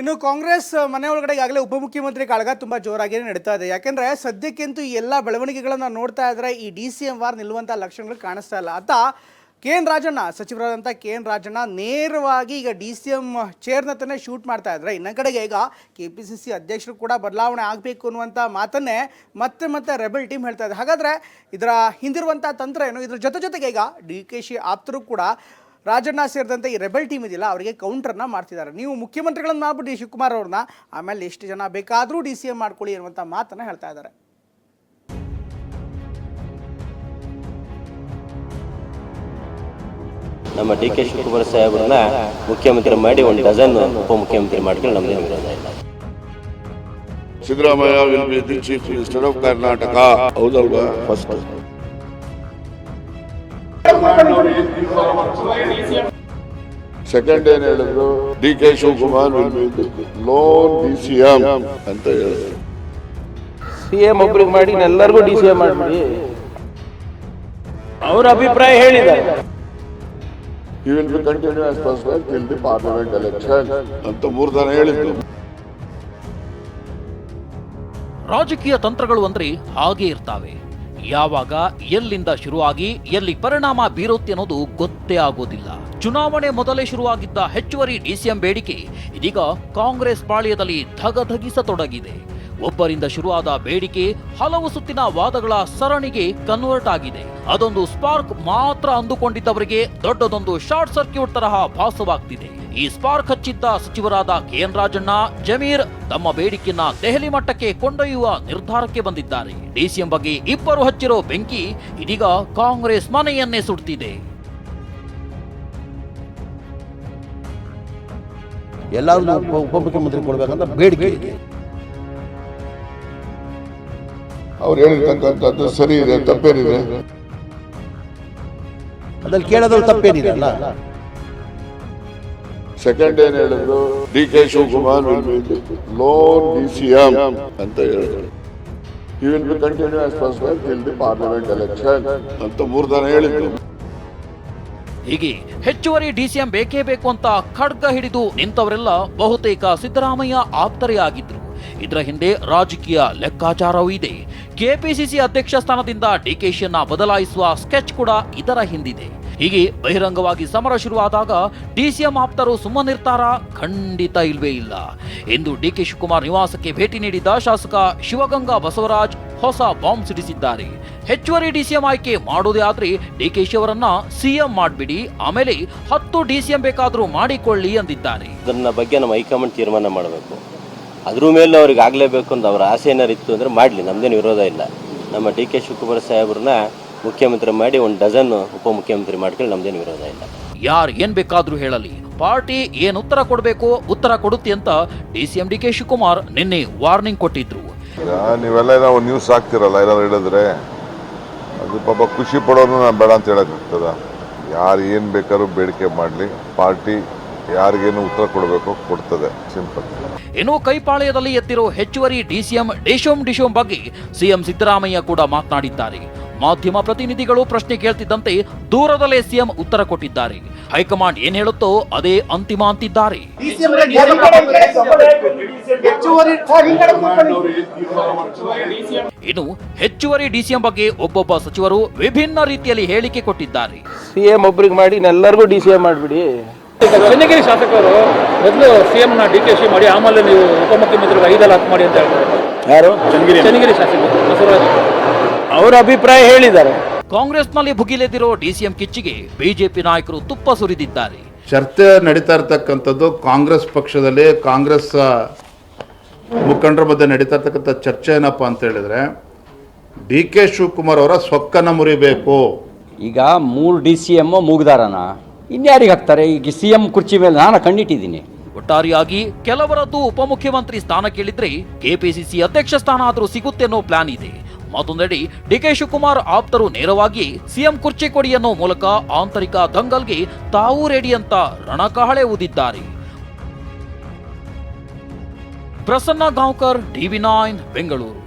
ಇನ್ನು ಕಾಂಗ್ರೆಸ್ ಮನೆ ಒಳಗಡೆ ಈಗಾಗಲೇ ಉಪಮುಖ್ಯಮಂತ್ರಿ ಕಾಳಗ ತುಂಬಾ ಜೋರಾಗಿ ನಡೀತಾ ಇದೆ. ಯಾಕೆಂದರೆ ಸದ್ಯಕ್ಕಂತೂ ಎಲ್ಲ ಬೆಳವಣಿಗೆಗಳನ್ನು ನೋಡ್ತಾ ಇದ್ರೆ ಈ ಡಿ ಸಿ ಎಂ ವಾರ್ ನಿಲ್ಲುವಂಥ ಲಕ್ಷಣಗಳು ಕಾಣಿಸ್ತಾ ಇಲ್ಲ. ಆತ ಕೆ ಎನ್ ರಾಜಣ್ಣ ಸಚಿವರಾದಂಥ ಕೆ ಎನ್ ರಾಜಣ್ಣ ನೇರವಾಗಿ ಈಗ ಡಿ ಸಿ ಎಂ ಚೇರ್ನತ್ತನೇ ಶೂಟ್ ಮಾಡ್ತಾ ಇದ್ದಾರೆ ಇನ್ನ ಕಡೆಗೆ ಈಗ ಕೆ ಪಿ ಸಿ ಸಿ ಅಧ್ಯಕ್ಷರು ಕೂಡ ಬದಲಾವಣೆ ಆಗಬೇಕು ಅನ್ನುವಂಥ ಮಾತನ್ನೇ ಮತ್ತೆ ಮತ್ತೆ ರೆಬಲ್ ಟೀಮ್ ಹೇಳ್ತಾ ಇದೆ. ಹಾಗಾದ್ರೆ ಇದರ ಹಿಂದಿರುವಂಥ ತಂತ್ರ ಏನು? ಇದ್ರ ಜೊತೆ ಜೊತೆಗೆ ಈಗ ಡಿ ಕೆ ಶಿ ಆಪ್ತರು ಕೂಡ ರಾಜಣ್ಣ ಸೇರಿದಂತೆ ಈ ರೆಬೆಲ್ ಟೀಮ್ ಇದೆಯಲ್ಲ ಅವರಿಗೆ ಕೌಂಟರ್ನ ಮಾಡ್ತಿದ್ದಾರೆ. ನೀವು ಮುಖ್ಯಮಂತ್ರಿಗಳನ್ನ ಮಾಡ್ಬಿಟ್ಟು ಡಿ ಶಿವಕುಮಾರ್ ಅವ್ರನ್ನ. ಆಮೇಲೆ ಎಷ್ಟು ಜನ ಬೇಕಾದರೂ ಡಿ ಸಿ ಎಂ ಮಾಡ್ಕೊಳ್ಳಿ ಅನ್ನುವಂಥ ಮಾತನ್ನು ಹೇಳ್ತಾ ಇದ್ದಾರೆ. ನಮ್ಮ ಡಿ ಕೆ ಶಿವಕುಮಾರ್ ಸಾಹೇಬ್ರನ್ನ ಮುಖ್ಯಮಂತ್ರಿ ಮಾಡಿ ಒಂದು ಡಜನ್ ಉಪಮುಖ್ಯಮಂತ್ರಿ ಮಾಡ್ಕೊಂಡು ನಮ್ದೇನು ವಿರೋಧ ಇಲ್ಲ. Siddaramaiah will be the chief minister of Karnataka ಹೌದಲ್ವಾ? ಫಸ್ಟ್ ಸೆಕೆಂಡ್ ಏನ್ ಹೇಳಿದ್ರು? D K Shivakumar lone D C M ಅಂತ ಹೇಳಿದ್ರು. ಸಿ ಎಂ ಒಬ್ರಿಗೆ ಮಾಡಿ ಎಲ್ಲರಿಗೂ ಡಿ ಸಿ ಎಂ ಮಾಡಿ ಅವ್ರ ಅಭಿಪ್ರಾಯ ಹೇಳಿದ್ದಾರೆ. You will be continues president till the parliament election ಅಂತ ಮೂರು ಜನ ಹೇಳಿದ್ರು. ರಾಜಕೀಯ ತಂತ್ರಗಳು ಅಂದ್ರೆ ಹಾಗೆ ಇರ್ತಾವೆ. ಯಾವಾಗ, ಎಲ್ಲಿಂದ ಶುರುವಾಗಿ, ಎಲ್ಲಿ ಪರಿಣಾಮ ಬೀರುತ್ತೆ ಅನ್ನೋದು ಗೊತ್ತೇ ಆಗೋದಿಲ್ಲ. ಚುನಾವಣೆ ಮೊದಲೇ ಶುರುವಾಗಿದ್ದ ಹೆಚ್ಚುವರಿ ಡಿಸಿಎಂ ಬೇಡಿಕೆ ಇದೀಗ ಕಾಂಗ್ರೆಸ್ ಪಾಳ್ಯದಲ್ಲಿ ಧಗಧಗಿಸತೊಡಗಿದೆ. ಒಬ್ಬರಿಂದ ಶುರುವಾದ ಬೇಡಿಕೆ ಹಲವು ಸುತ್ತಿನ ವಾದಗಳ ಸರಣಿಗೆ ಕನ್ವರ್ಟ್ ಆಗಿದೆ. ಅದೊಂದು ಸ್ಪಾರ್ಕ್ ಮಾತ್ರ ಅಂದುಕೊಂಡಿದ್ದವರಿಗೆ ದೊಡ್ಡದೊಂದು ಶಾರ್ಟ್ ಸರ್ಕ್ಯೂಟ್ ತರಹ ಭಾಸವಾಗ್ತಿದೆ. ಈ ಸ್ಪಾರ್ಕ್ ಹಚ್ಚಿದ್ದ ಸಚಿವರಾದ ಕೆ ಎನ್ ರಾಜಣ್ಣ ಜಮೀರ್ ತಮ್ಮ ಬೇಡಿಕೆಯನ್ನ ದೆಹಲಿ ಮಟ್ಟಕ್ಕೆ ಕೊಂಡೊಯ್ಯುವ ನಿರ್ಧಾರಕ್ಕೆ ಬಂದಿದ್ದಾರೆ. ಡಿಸಿಎಂ ಬಗ್ಗೆ ಇಬ್ಬರು ಹಚ್ಚಿರೋ ಬೆಂಕಿ ಇದೀಗ ಕಾಂಗ್ರೆಸ್ ಮನೆಯನ್ನೇ ಸುಡ್ತಿದೆ. ಎಲ್ಲರೂ ಉಪಮುಖ್ಯಮಂತ್ರಿ ಕೊಡಬೇಕಂತ ಬೇಡಿಕೆ ಇದೆ. ಅವ್ರು ಹೇಳಿರ್ತಕ್ಕಂಥದ್ದು ಸರಿ ಇದೆ ತಪ್ಪೇನಿದೆ. ಅದ್ರಲ್ಲಿ ಕೇಳೋದ್ರಲ್ಲಿ ತಪ್ಪೇನಿದೆ ಅಲ್ಲ? ಸೆಕೆಂಡ್ ಏನ್ ಹೇಳಿದ್ರು D K Shivakumar lone D C ಅಂತ ಹೇಳಿದ್ರು. You will till the parliament ಅಂತ ಹೇಳಿದ್ರು. ಹೀಗೆ ಹೆಚ್ಚುವರಿ ಡಿಸಿಎಂ ಬೇಕೇ ಬೇಕು ಅಂತ ಖಡ್ಗ ಹಿಡಿದು ನಿಂತವರೆಲ್ಲ ಬಹುತೇಕ ಸಿದ್ದರಾಮಯ್ಯ ಆಪ್ತರೇ ಆಗಿದ್ರು ಇದರ ಹಿಂದೆ ರಾಜಕೀಯ ಲೆಕ್ಕಾಚಾರವೂ ಇದೆ. ಕೆಪಿಸಿಸಿ ಅಧ್ಯಕ್ಷ ಸ್ಥಾನದಿಂದ ಡಿಕೆಶಿಯನ್ನ ಬದಲಾಯಿಸುವ ಸ್ಕೆಚ್ ಕೂಡ ಇದರ ಹಿಂದಿದೆ. ಹೀಗೆ ಬಹಿರಂಗವಾಗಿ ಸಮರ ಶುರುವಾದಾಗ ಡಿಸಿಎಂ ಆಪ್ತರು ಸುಮ್ಮನಿರ್ತಾರಾ ಖಂಡಿತ ಇಲ್ವೇ ಇಲ್ಲ. ಎಂದು ಡಿ ಕೆ ಶಿವಕುಮಾರ್ ನಿವಾಸಕ್ಕೆ ಭೇಟಿ ನೀಡಿದ್ದ ಶಾಸಕ ಶಿವಗಂಗಾ ಬಸವರಾಜ್ ಹೊಸ ಬಾಂಬ್ ಸಿಡಿಸಿದ್ದಾರೆ. ಹೆಚ್ಚುವರಿ ಡಿಸಿಎಂ ಆಯ್ಕೆ ಮಾಡೋದೇ ಆದ್ರೆ ಡಿಕೆಶಿ ಅವರನ್ನ ಸಿಎಂ ಮಾಡ್ಬಿಡಿ, ಆಮೇಲೆ ಹತ್ತು ಡಿಸಿಎಂ ಬೇಕಾದರೂ ಮಾಡಿಕೊಳ್ಳಿ ಅಂದಿದ್ದಾರೆ. ಅದನ್ನ ಬಗ್ಗೆ ನಮ್ಮ ಹೈಕಮಾಂಡ್ ತೀರ್ಮಾನ ಮಾಡಬೇಕು. ಅದ್ರ ಮೇಲೆ ಅವ್ರಿಗೆ ಆಗಲೇಬೇಕು ಅಂತ ಅವ್ರ ಆಸೆ ಏನಾರು ಇತ್ತು ಅಂದ್ರೆ ಮಾಡಲಿ, ನಮ್ದೇನು ವಿರೋಧ ಇಲ್ಲ. ನಮ್ಮ ಡಿ ಕೆ ಶಿವಕುಮಾರ್ ಸಾಹೇಬ್ರನ್ನ ಮುಖ್ಯಮಂತ್ರಿ ಮಾಡಿ ಒಂದು ಡಜನ್ ಉಪಮುಖ್ಯಮಂತ್ರಿ ಮಾಡ್ಕೊಂಡು ನಮ್ದೇನು ವಿರೋಧ ಇಲ್ಲ. ಯಾರು ಏನ್ ಬೇಕಾದ್ರೂ ಹೇಳಲಿ. ಪಾರ್ಟಿ ಏನು ಉತ್ತರ ಕೊಡಬೇಕು ಉತ್ತರ ಕೊಡುತ್ತೆ ಅಂತ D C M D K Shivakumar ನಿನ್ನೆ ವಾರ್ನಿಂಗ್ ಕೊಟ್ಟಿದ್ರು. ಈಗ ನೀವೆಲ್ಲ ನಾವು ನ್ಯೂಸ್ ಹಾಕ್ತಿರಲ್ಲ ಏನಾದ್ರು ಹೇಳಿದ್ರೆ? ಅದು ಪಾಪ ಖುಷಿ ಪಡೋನು ನಾನು ಬೇಡ ಅಂತ ಹೇಳಕ್ಕಾಗ್ತದ ಯಾರು ಏನು ಬೇಕಾದ್ರೂ ಬೇಡಿಕೆ ಮಾಡಲಿ. ಪಾರ್ಟಿ ಯಾರಿಗೇನು ಉತ್ತರ ಕೊಡಬೇಕು ಕೊಡ್ತದೆ. ಸಿಂಪಲ್. ಇನ್ನು ಕೈಪಾಳ್ಯದಲ್ಲಿ ಎತ್ತಿರೋ ಹೆಚ್ಚುವರಿ ಡಿಸಿಎಂ ಡಿಶೋಮ್ ಡಿಶೋಮ್ ಬಗ್ಗೆ ಸಿಎಂ ಸಿದ್ದರಾಮಯ್ಯ ಕೂಡ ಮಾತನಾಡಿದ್ದಾರೆ. ಮಾಧ್ಯಮ ಪ್ರತಿನಿಧಿಗಳು ಪ್ರಶ್ನೆ ಕೇಳ್ತಿದ್ದಂತೆ ದೂರದಲ್ಲೇ ಸಿಎಂ ಉತ್ತರ ಕೊಟ್ಟಿದ್ದಾರೆ. ಹೈಕಮಾಂಡ್ ಏನ್ ಹೇಳುತ್ತೋ ಅದೇ ಅಂತಿಮ ಅಂತಿದ್ದಾರೆ. ಇನ್ನು ಹೆಚ್ಚುವರಿ ಡಿಸಿಎಂ ಬಗ್ಗೆ ಒಬ್ಬೊಬ್ಬ ಸಚಿವರು ವಿಭಿನ್ನ ರೀತಿಯಲ್ಲಿ ಹೇಳಿಕೆ ಕೊಟ್ಟಿದ್ದಾರೆ. ಸಿಎಂ ಒಬ್ಬರಿಗೆ ಒಬ್ರಿಗೆ ಮಾಡಿ ಎಲ್ಲರಿಗೂ ಡಿಸಿಎಂ ಮಾಡಿಬಿಡಿ. ಚನ್ನಗಿರಿ ಶಾಸಕರು ಮೊದಲು ಸಿಎಂ ನ ಡಿ ಕೆ ಶಿ ಮಾಡಿ ಆಮೇಲೆ ನೀವು ಉಪಮುಖ್ಯಮಂತ್ರಿ ಐದಲ್ಲ ಹಾಕಿ ಮಾಡಿ ಅಂತ ಹೇಳ್ತಾರೆ. ಯಾರು? ಚನ್ನಗಿರಿ ಶಾಸಕರು. ಬಸವರಾಜ್. ಅವ್ರ ಅಭಿಪ್ರಾಯ ಹೇಳಿದ್ದಾರೆ. ಕಾಂಗ್ರೆಸ್ನಲ್ಲಿ ಭುಗಿಲೆದಿರೋ ಡಿಸಿಎಂ ಕಿಚ್ಚಿಗೆ ಬಿಜೆಪಿ ನಾಯಕರು ತುಪ್ಪ ಸುರಿದಿದ್ದಾರೆ. ಚರ್ಚೆ ನಡೀತಾ ಇರ್ತಕ್ಕಂಥದ್ದು ಕಾಂಗ್ರೆಸ್ ಪಕ್ಷದಲ್ಲಿ ಕಾಂಗ್ರೆಸ್ ಮುಖಂಡರ ಮಧ್ಯೆ ನಡೀತಾ ಇರ್ತಕ್ಕಂಥ ಚರ್ಚೆ ಏನಪ್ಪ ಅಂತ ಹೇಳಿದ್ರೆ ಡಿ ಕೆ ಶಿವಕುಮಾರ್ ಅವರ ಸೊಕ್ಕನ್ನು ಮುರಿಬೇಕು. ಈಗ ಮೂರು ಡಿ ಸಿ ಎಂ ಮೂಗ್ದಾರನ ಇನ್ಯಾರಿಗೆ ಹಾಕ್ತಾರೆ? ಈಗ ಸಿ ಎಂ ಕುರ್ಚಿ ಮೇಲೆ ನಾನು ಕಣ್ಣಿಟ್ಟಿದ್ದೀನಿ. ಒಟ್ಟಾರೆಯಾಗಿ ಕೆಲವರದ್ದು ಉಪಮುಖ್ಯಮಂತ್ರಿ ಸ್ಥಾನ ಕೇಳಿದ್ರೆ ಕೆಪಿಸಿಸಿ ಅಧ್ಯಕ್ಷ ಸ್ಥಾನ ಆದರೂ ಸಿಗುತ್ತೆ ಅನ್ನೋ ಪ್ಲಾನ್ ಇದೆ. ಮತ್ತೊಂದೆಡೆ ಡಿಕೆ ಶಿವಕುಮಾರ್ ಆಪ್ತರು ನೇರವಾಗಿ ಸಿಎಂ ಕುರ್ಚಿ ಕೊಡಿ ಮೂಲಕ ಆಂತರಿಕ ದಂಗಲ್ಗೆ ತಾವು ರೆಡಿ ಅಂತ ರಣಕಹಳೆ ಊದಿದ್ದಾರೆ. Prasanna Gaonkar TV nine, Bengaluru.